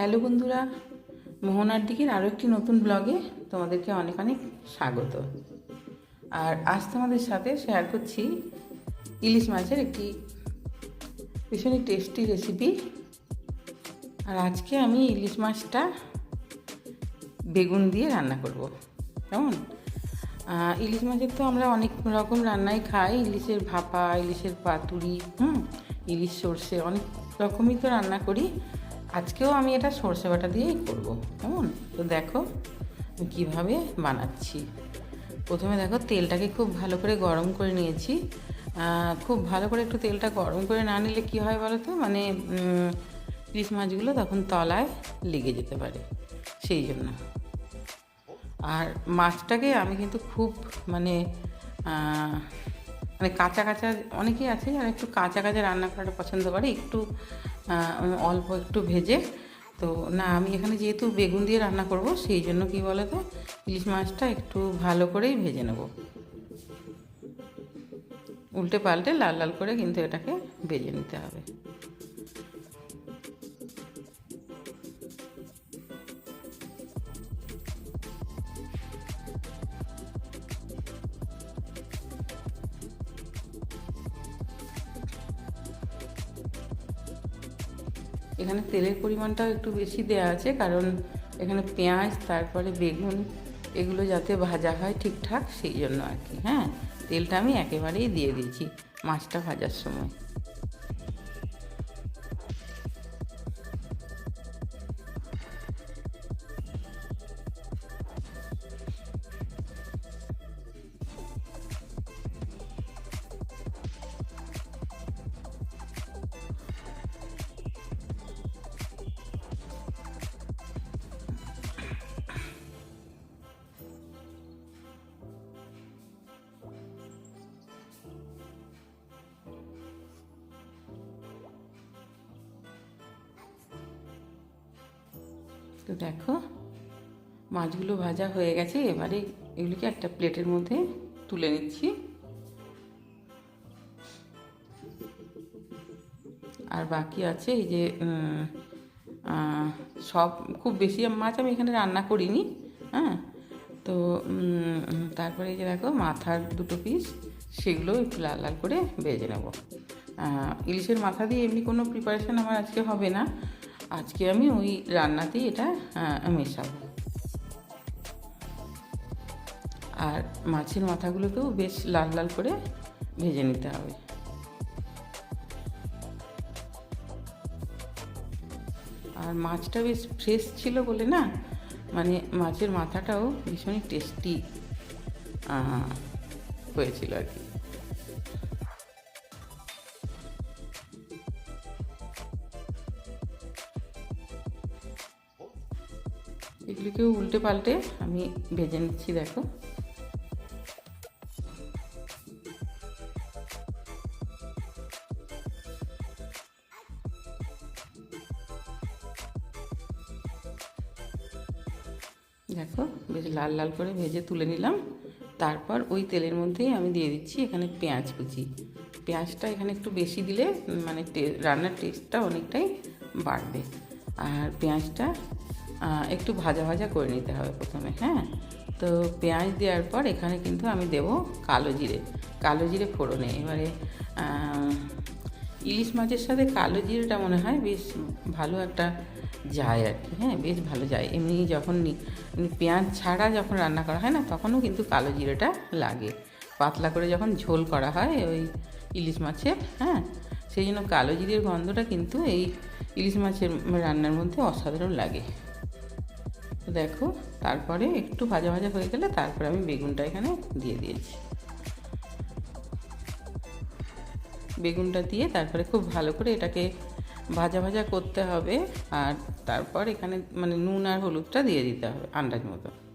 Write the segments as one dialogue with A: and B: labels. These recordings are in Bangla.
A: হ্যালো বন্ধুরা, মোহনার দিকের আরও একটি নতুন ব্লগে তোমাদেরকে অনেক অনেক স্বাগত। আর আজ তোমাদের সাথে শেয়ার করছি ইলিশ মাছের একটি ভীষণই টেস্টি রেসিপি আর আজকে আমি ইলিশ মাছটা বেগুন দিয়ে রান্না করব, কেমন? ইলিশ মাছের তো আমরা অনেক রকম রান্নাই খাই, ইলিশের ভাপা, ইলিশের পাতুরি, হুম? ইলিশ সর্ষে, অনেক রকমই তো রান্না করি। আজকেও আমি এটা সর্ষে বাটা দিয়েই করব, কেমন? তো দেখো, আমি কীভাবে বানাচ্ছি। প্রথমে দেখো, তেলটাকে খুব ভালো করে গরম করে নিয়েছি। খুব ভালো করে একটু তেলটা গরম করে না নিলে কী হয় বলো তো? মানে ইলিশ মাছগুলো তখন তলায় লেগে যেতে পারে, সেই জন্য। আর মাছটাকে আমি কিন্তু খুব মানে মানে কাঁচা কাঁচা অনেকেই আছে যারা একটু কাঁচা কাঁচা রান্না করাটা পছন্দ করে, একটু আহ, অল্প একটু ভেজে তো না আমি এখানে যেহেতু বেগুন দিয়ে রান্না করব সেই জন্য কি বলে তো ইলিশ মাছটা একটু ভালো করেই ভেজে নেব। উল্টে পাল্টে লাল লাল করে কিন্তু এটাকে ভেজে নিতে হবে। এখানে তেলের পরিমাণটাও একটু বেশি দেয়া আছে, কারণ এখানে পেঁয়াজ, তারপরে বেগুন এগুলো যাতে ভাজা হয় ঠিকঠাক, সেই জন্য আর কি। হ্যাঁ তেলটা আমি একেবারেই দিয়ে দিয়েছি মাছটা ভাজার সময়। তো দেখো, মাছগুলো ভাজা হয়ে গেছে, এবারে এগুলিকে একটা প্লেটের মধ্যে তুলে নিচ্ছি। আর বাকি আছে এই যে সব, খুব বেশি মাছ আমি এখানে রান্না করিনি হ্যাঁ? তো তারপরে এই যে দেখো, মাথার দুটো পিস সেগুলো একটু লাল লাল করে ভেজে নেব। ইলিশের মাথা দিয়ে এমনি কোনো প্রিপারেশান আমার আজকে হবে না। আজকে আমি ওই রান্নাতেই এটা মেশাবো। আর মাছের মাথাগুলোকেও বেশ লাল লাল করে ভেজে নিতে হবে। আর মাছটা বেশ ফ্রেশ ছিল বলে না মানে মাছের মাথাটাও ভীষণই টেস্টি হয়েছিল আর কি। এগুলিকেও উল্টে পাল্টে আমি ভেজে নিচ্ছি, দেখো। দেখো, বেশ লাল লাল করে ভেজে তুলে নিলাম। তারপর ওই তেলের মধ্যেই আমি দিয়ে দিচ্ছি এখানে পেঁয়াজ কুচি। পেঁয়াজটা এখানে একটু বেশি দিলে মানে রান্নার টেস্টটা অনেকটাই বাড়বে। আর পেঁয়াজটা একটু ভাজা ভাজা করে নিতে হবে প্রথমে হ্যাঁ? তো পেঁয়াজ দেওয়ার পর এখানে কিন্তু আমি দেব কালো জিরে কালো জিরে ফোড়নে। এবারে ইলিশ মাছের সাথে কালো জিরেটা মনে হয় বেশ ভালো একটা যায় আর কি হ্যাঁ? বেশ ভালো যায়। এমনি যখন নি- পেঁয়াজ ছাড়া যখন রান্না করা হয় না, তখনও কিন্তু কালো জিরেটা লাগে। পাতলা করে যখন ঝোল করা হয় ওই ইলিশ মাছের হ্যাঁ? সেই জন্য কালো জিরের গন্ধটা কিন্তু এই ইলিশ মাছের রান্নার মধ্যে অসাধারণ লাগে। দেখো, তারপরে একটু ভাজা ভাজা হয়ে গেলে তারপরে আমি বেগুনটা এখানে দিয়ে দিয়েছি। বেগুনটা দিয়ে তারপরে খুব ভালো করে এটাকে ভাজা ভাজা করতে হবে আর তারপর এখানে মানে নুন আর হলুদটা দিয়ে দিতে হবে আন্দাজ মতো।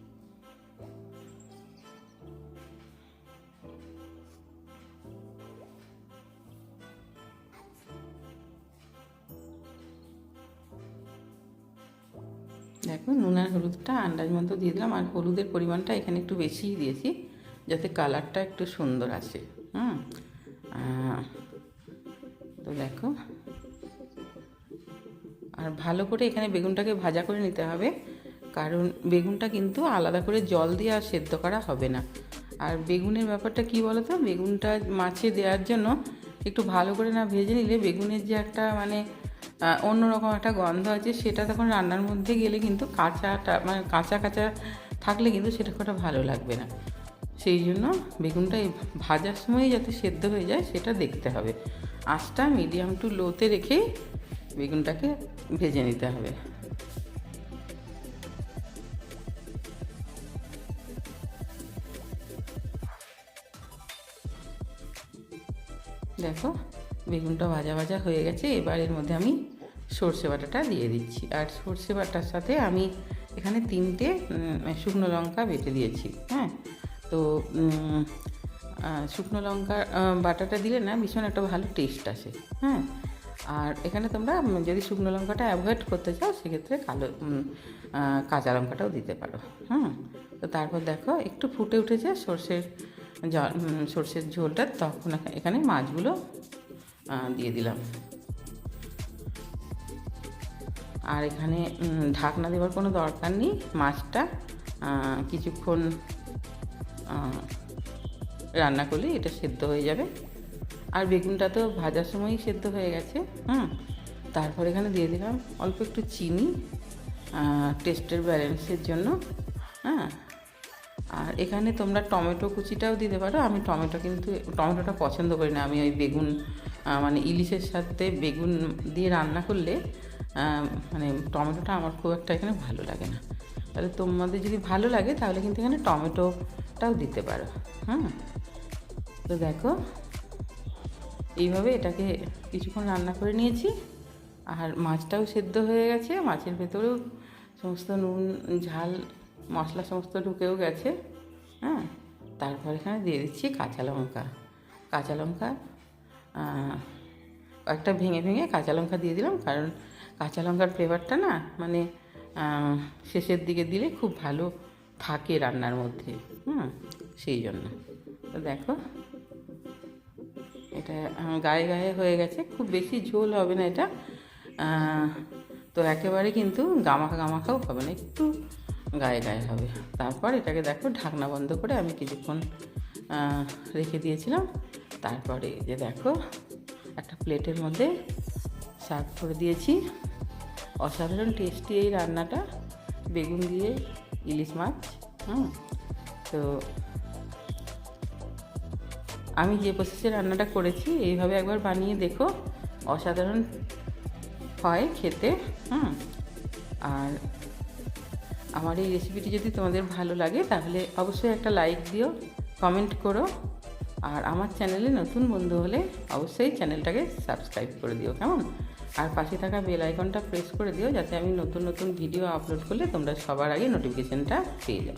A: দেখো, নুন আর হলুদটা আন্দাজ মতো দিয়ে দিলাম। আর হলুদের পরিমাণটা এখানে একটু বেশিই দিয়েছি, যাতে কালারটা একটু সুন্দর আসে। হুম? তো দেখো। আর ভালো করে এখানে বেগুনটাকে ভাজা করে নিতে হবে, কারণ বেগুনটা কিন্তু আলাদা করে জল দিয়ে আর সেদ্ধ করা হবে না। আর বেগুনের ব্যাপারটা কি বলো তো বেগুনটা মাছে দেওয়ার জন্য একটু ভালো করে না ভেজে নিলে বেগুনের যে একটা মানে অন্যরকম একটা গন্ধ আছে, সেটা তখন রান্নার মধ্যে গেলে কিন্তু কাঁচাটা মানে কাঁচা কাঁচা থাকলে কিন্তু সেটা খুব ভালো লাগবে না। সেই জন্য বেগুনটা ভাজার সময় যাতে সেদ্ধ হয়ে যায়, সেটা দেখতে হবে। আঁচটা মিডিয়াম টু লোতে রেখেই বেগুনটাকে ভেজে নিতে হবে। দেখো বেগুনটা ভাজা ভাজা হয়ে গেছে, এবার এর মধ্যে আমি সর্ষে বাটাটা দিয়ে দিচ্ছি। আর সর্ষে বাটার সাথে আমি এখানে তিনটে শুকনো লঙ্কা বেটে দিয়েছি হ্যাঁ? তো শুকনো লঙ্কা বাটাটা দিলে না ভীষণ একটা ভালো টেস্ট আসে হ্যাঁ? আর এখানে তোমরা যদি শুকনো লঙ্কাটা অ্যাভয়েড করতে চাও, সেক্ষেত্রে কালো কাঁচা লঙ্কাটাও দিতে পারো হ্যাঁ? তো তারপর দেখো, একটু ফুটে উঠেছে সর্ষের জল সর্ষের ঝোলটা, তখন এখানে মাছগুলো দিয়ে দিলাম। আর এখানে ঢাকনা দেওয়ার কোনো দরকার নেই। মাছটা কিছুক্ষণ রান্না করলে এটা সেদ্ধ হয়ে যাবে। আর বেগুনটা তো ভাজার সময়ই সেদ্ধ হয়ে গেছে, হুম। তারপর এখানে দিয়ে দিলাম অল্প একটু চিনি টেস্টের ব্যালেন্সের জন্য হ্যাঁ। আর এখানে তোমরা টমেটো কুচিটাও দিতে পারো। আমি টমেটো কিন্তু, টমেটোটা পছন্দ করি না। আমি ওই বেগুন মানে ইলিশের সাথে বেগুন দিয়ে রান্না করলে মানে টমেটোটা আমার খুব একটা এখানে ভালো লাগে না। তাহলে তোমাদের যদি ভালো লাগে, তাহলে কিন্তু এখানে টমেটোটাও দিতে পারো। হ্যাঁ তো দেখো, এইভাবে এটাকে কিছুক্ষণ রান্না করে নিয়েছি। আর মাছটাও সেদ্ধ হয়ে গেছে, মাছের ভেতরেও সমস্ত নুন, ঝাল, মশলা সমস্ত ঢুকেও গেছে। হ্যাঁ? তারপর এখানে দিয়ে দিচ্ছি কাঁচা লঙ্কা। কাঁচা লঙ্কা কয়েকটা ভেঙে ভেঙে কাঁচা লঙ্কা দিয়ে দিলাম, কারণ কাঁচা লঙ্কার ফ্লেভারটা না মানে শেষের দিকে দিলে খুব ভালো থাকে রান্নার মধ্যে, হুম, সেই জন্য। তো দেখো, এটা গায়ে গায়ে হয়ে গেছে, খুব বেশি ঝোল হবে না এটা তো একেবারে কিন্তু গামাখা গামাখাও হবে না, একটু গায়ে গায়ে হবে। তারপর এটাকে দেখো ঢাকনা বন্ধ করে আমি কিছুক্ষণ রেখে দিয়েছিলাম। তারপরে যে দেখো, একটা প্লেটের মধ্যে সার্ভ করে দিয়েছি। অসাধারণ টেস্টি এই রান্নাটা। বেগুন দিয়ে ইলিশ মাছ, হুম। তো আমি যে প্রসেসে রান্নাটা করেছি, এইভাবে একবার বানিয়ে দেখো, অসাধারণ হয় খেতে, হুম। আর আমার এই রেসিপিটি যদি তোমাদের ভালো লাগে, তাহলে অবশ্যই একটা লাইক দিও। কমেন্ট করো। আর আমার চ্যানেলে নতুন বন্ধু হলে অবশ্যই চ্যানেলটাকে সাবস্ক্রাইব করে দিও, কেমন? আর পাশে থাকা বেল আইকনটা প্রেস করে দিও, যাতে আমি নতুন নতুন ভিডিও আপলোড করলে তোমরা সবার আগে নোটিফিকেশানটা পেয়ে যাও।